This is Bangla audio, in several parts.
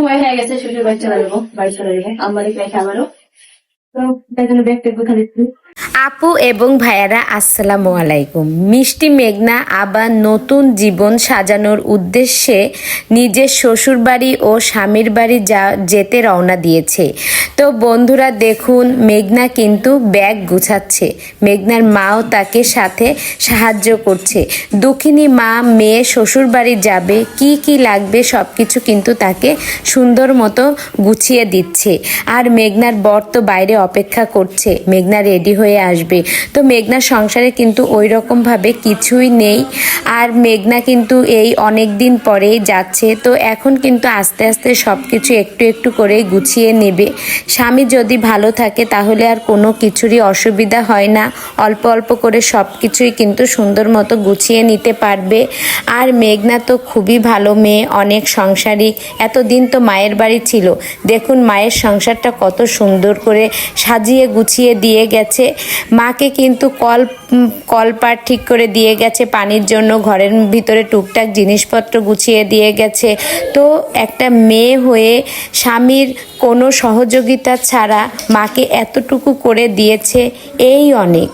সময় হয়ে গেছে শ্বশুর বাড়ি চলে যাব, বাড়ি চলে যাব। আমার রেখে আবারও তো তাই জন্য ব্যাগটা কোথায় দিচ্ছি আপু এবং ভাইয়ারা, আসসালামু আলাইকুম। মিষ্টি মেঘনা আবার নতুন জীবন সাজানোর উদ্দেশ্যে নিজের শ্বশুরবাড়ি ও স্বামীর বাড়ি যা, যেতে রওনা দিয়েছে। তো বন্ধুরা, দেখুন, মেঘনা কিন্তু ব্যাগ গুছাচ্ছে। মেঘনার মাও তাকে সাথে সাহায্য করছে। দুঃখিনী মা, মেয়ে, শ্বশুরবাড়ি যাবে, কি কি লাগবে সব কিছু কিন্তু তাকে সুন্দর মতো গুছিয়ে দিচ্ছে। আর মেঘনার বর তো বাইরে অপেক্ষা করছে। মেঘনা রেডি হয়ে আসবে। তো মেঘনার সংসারে কিন্তু ওই রকমভাবে কিছুই নেই। আর মেঘনা কিন্তু এই অনেক দিন পরেই যাচ্ছে। তো এখন কিন্তু আস্তে আস্তে সব কিছু একটু একটু করে গুছিয়ে নেবে। স্বামী যদি ভালো থাকে তাহলে আর কোনো কিছুরই অসুবিধা হয় না। অল্প অল্প করে সব কিছুই কিন্তু সুন্দর মতো গুছিয়ে নিতে পারবে। আর মেঘনা তো খুবই ভালো মেয়ে, অনেক সংসারী। এতদিন তো মায়ের বাড়ি ছিল। দেখুন মায়ের সংসারটা কত সুন্দর করে সাজিয়ে গুছিয়ে দিয়ে গেছে। মাকে কিন্তু কল কলপাট ঠিক করে দিয়ে গেছে, পানির জন্য ঘরের ভিতরে টুকটাক জিনিসপত্র গুছিয়ে দিয়ে গেছে। তো একটা মেয়ে হয়ে স্বামীর কোনো সহযোগিতা ছাড়া মাকে এতটুকু করে দিয়েছে, এই অনেক।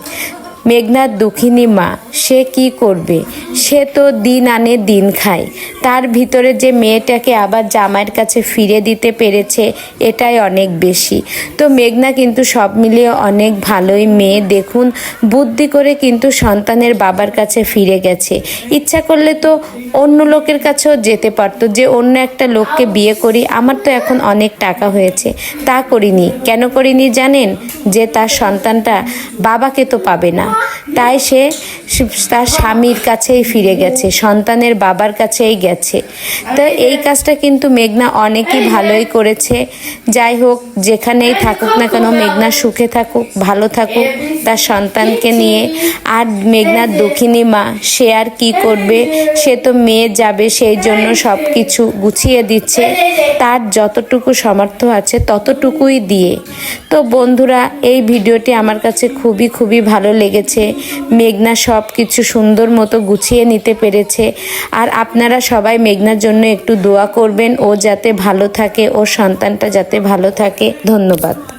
মেঘনার দুঃখিনী মা, সে কি করবে? সে তো দিন আনে দিন খায়। তার ভিতরে যে মেয়েটাকে আবার জামাইয়ের কাছে ফিরে দিতে পেরেছে, এটাই অনেক বেশি। তো মেঘনা কিন্তু সব মিলিয়ে অনেক ভালোই মেয়ে। দেখুন, বুদ্ধি করে কিন্তু সন্তানের বাবার কাছে ফিরে গেছে। ইচ্ছা করলে তো অন্য লোকের কাছেও যেতে পারতো। যে অন্য একটা লোককে বিয়ে করি, আমার তো এখন অনেক টাকা হয়েছে। তা করিনি। কেন করিনি জানেন? যে তার সন্তানটা বাবাকে তো পাবে না। তাই সে তার স্বামীর কাছেই ফিরে গেছে, সন্তানের বাবার কাছেই গেছে। তো এই কাজটা কিন্তু মেঘনা অনেকই ভালোই করেছে। যাই হোক, যেখানেই থাকুক না কেন মেঘনা সুখে থাকুক, ভালো থাকুক তার সন্তানকে নিয়ে। আর মেঘনার দক্ষিণী মা, সে আর কি করবে? সে তো মেয়ে যাবে, সেই জন্য সব কিছু গুছিয়ে দিচ্ছে। তার যতটুকু সামর্থ্য আছে ততটুকুই দিয়ে। তো বন্ধুরা, এই ভিডিওটি আমার কাছে খুবই খুবই ভালো লেগেছে। মেঘনা সব কিছু সুন্দর মতো গুছিয়ে নিতে পেরেছে। আর আপনারা সবাই মেঘনার জন্য একটু দোয়া করবেন, ও যাতে ভালো থাকে, ও সন্তানটা যাতে ভালো থাকে। ধন্যবাদ।